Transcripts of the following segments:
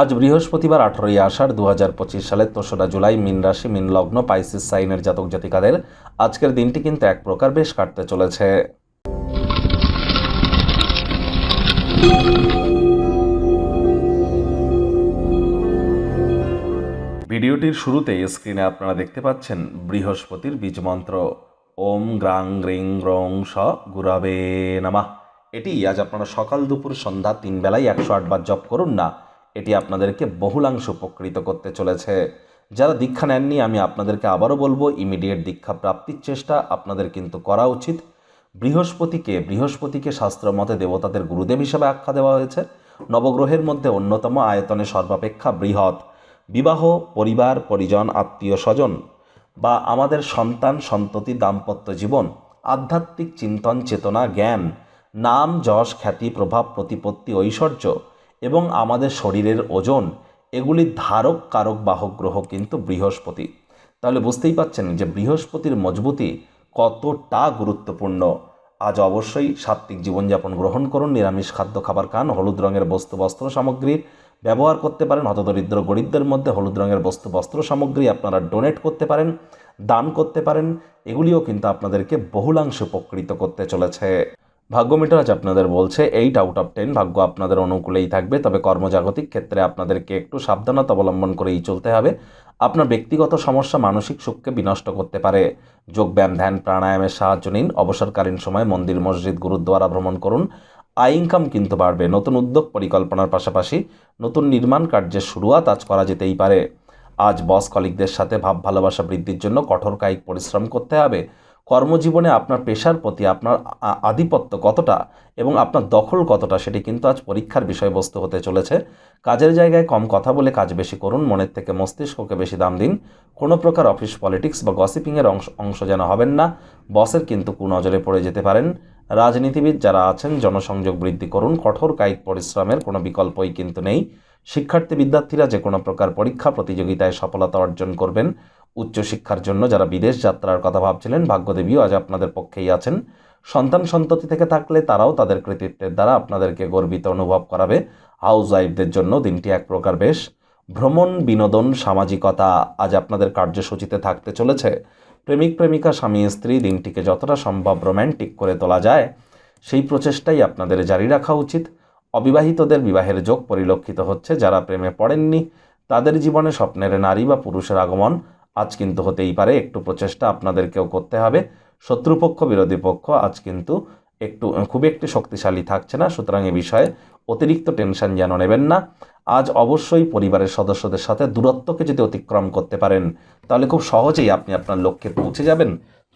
আজ বৃহস্পতিবার আঠারোই আষাঢ় দু হাজার পঁচিশ সালের তেসরা জুলাই মিন রাশি, মিন লগ্ন, পাইসিস সাইনের জাতক জাতিকাদের আজকের দিনটি কিন্তু এক প্রকার বেশ কাটতে চলেছে। ভিডিওটির শুরুতেই স্ক্রিনে আপনারা দেখতে পাচ্ছেন বৃহস্পতির বীজ মন্ত্র। ওম গ্রাং গ্রিং রং স গুরাবে নামা। এটি আজ আপনারা সকাল দুপুর সন্ধ্যা তিন বেলায় একশো আটবার জপ করুন না এটি আপনাদেরকে বহুলাংশ উপকৃত করতে চলেছে। যারা দীক্ষা নেননি, আমি আপনাদেরকে আবারও বলব ইমিডিয়েট দীক্ষা প্রাপ্তির চেষ্টা আপনাদের কিন্তু করা উচিত। বৃহস্পতিকে বৃহস্পতিকে শাস্ত্র মতে দেবতাদের গুরুদেব হিসেবে আখ্যা দেওয়া হয়েছে। নবগ্রহের মধ্যে অন্যতম আয়তনে সর্বাপেক্ষা বৃহৎ। বিবাহ, পরিবার, পরিজন, আত্মীয় স্বজন বা আমাদের সন্তান, সন্ততি, দাম্পত্য জীবন, আধ্যাত্মিক চিন্তন, চেতনা, জ্ঞান, নাম, যশ, খ্যাতি, প্রভাব, প্রতিপত্তি, ঐশ্বর্য এবং আমাদের শরীরের ওজন এগুলির ধারক কারক বাহক গ্রহ কিন্তু বৃহস্পতি। তাহলে বুঝতেই পাচ্ছেন যে বৃহস্পতির মজবুতি কতটা গুরুত্বপূর্ণ। আজ অবশ্যই সাত্ত্বিক জীবনযাপন গ্রহণ করুন, নিরামিষ খাদ্য খাবার খান, হলুদ রঙের বস্তু বস্ত্র সামগ্রীর ব্যবহার করতে পারেন, হতদরিদ্র গরিবদের মধ্যে হলুদ রঙের বস্তু বস্ত্র সামগ্রী আপনারা ডোনেট করতে পারেন, দান করতে পারেন, এগুলিও কিন্তু আপনাদেরকে বহুলাংশে উপকৃত করতে চলেছে। ভাগ্য মিটার আজ আপনাদের বলছে এইট আউট অফ টেন ভাগ্য আপনাদের অনুকূলেই থাকবে, তবে কর্মজাগতিক ক্ষেত্রে আপনাদেরকে একটু সাবধানতা অবলম্বন করেই চলতে হবে। আপনার ব্যক্তিগত সমস্যা মানসিক সুখকে বিনষ্ট করতে পারে। যোগব্যায়াম ধ্যান, প্রাণায়ামের সাহায্য নিন। অবসরকালীন সময় মন্দির, মসজিদ, গুরুদ্বারা ভ্রমণ করুন। আয় ইনকাম কিন্তু বাড়বে। নতুন উদ্যোগ পরিকল্পনার পাশাপাশি নতুন নির্মাণ কার্যের শুরুয়াত আজ করা যেতেই পারে। আজ বস কলিকদের সাথে ভাব ভালোবাসা বৃদ্ধির জন্য কঠোর কায়িক পরিশ্রম করতে হবে। কর্মজীবনে আপনার পেশার প্রতি আপনার আধিপত্য কতটা এবং আপনার দখল কতটা সেটি কিন্তু আজ পরীক্ষার বিষয়বস্তু হতে চলেছে। কাজের জায়গায় কম কথা বলে কাজ বেশি করুন, মনের থেকে মস্তিষ্ককে বেশি দাম দিন। কোনো প্রকার অফিস পলিটিক্স বা গসিপিংয়ের অংশ অংশ যেন হবেন না, বসের কিন্তু কুনজরে পড়ে যেতে পারেন। রাজনীতিবিদ যারা আছেন, জনসংযোগ বৃদ্ধি করুন, কঠোর কায়িক পরিশ্রমের কোনো বিকল্পই কিন্তু নেই। শিক্ষার্থী বিদ্যার্থীরা যে কোনো প্রকার পরীক্ষা প্রতিযোগিতায় সফলতা অর্জন করবেন। উচ্চশিক্ষার জন্য যারা বিদেশ যাত্রার কথা ভাবছিলেন, ভাগ্যদেবীও আজ আপনাদের পক্ষেই আছেন। সন্তান সন্ততি থেকে থাকলে তারাও তাদের কৃতিত্বের দ্বারা আপনাদেরকে গর্বিত অনুভব করাবে। হাউস ওয়াইফদের জন্য দিনটি এক প্রকার বেশ। ভ্রমণ, বিনোদন, সামাজিকতা আজ আপনাদের কার্যসূচিতে থাকতে চলেছে। প্রেমিক, প্রেমিকা, স্বামী, স্ত্রী দিনটিকে যতটা সম্ভব রোম্যান্টিক করে তোলা যায়, সেই প্রচেষ্টাই আপনাদের জারি রাখা উচিত। অবিবাহিতদের বিবাহের যোগ পরিলক্ষিত হচ্ছে যারা প্রেমে পড়েননি, তাদের জীবনে স্বপ্নের নারী বা পুরুষের আগমন আজ কিন্তু হতেই পারে, একটু প্রচেষ্টা আপনাদেরকেও করতে হবে। শত্রুপক্ষ, বিরোধী পক্ষ আজ কিন্তু একটু, খুব একটি শক্তিশালী থাকছে না, সুতরাং এ বিষয়ে অতিরিক্ত টেনশন যেন নেবেন না। আজ অবশ্যই পরিবারের সদস্যদের সাথে দূরত্বকে যদি অতিক্রম করতে পারেন, তাহলে খুব সহজেই আপনি আপনার লক্ষ্যে পৌঁছে যাবেন।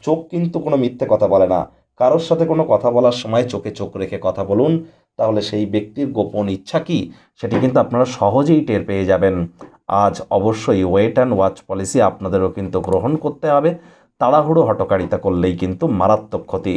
চোখ কিন্তু কোনো মিথ্যে কথা বলে না। কারোর সাথে কোনো কথা বলার সময় চোখে চোখ রেখে কথা বলুন, তাহলে সেই ব্যক্তির গোপন ইচ্ছা কি, সেটি কিন্তু আপনারা সহজেই টের পেয়ে যাবেন। আজ অবশ্যই ওয়েট অ্যান্ড ওয়াচ পলিসি আপনাদেরও কিন্তু গ্রহণ করতে হবে। তাড়াহুড়ো হটকারিতা করলেই কিন্তু মারাত্মক ক্ষতি।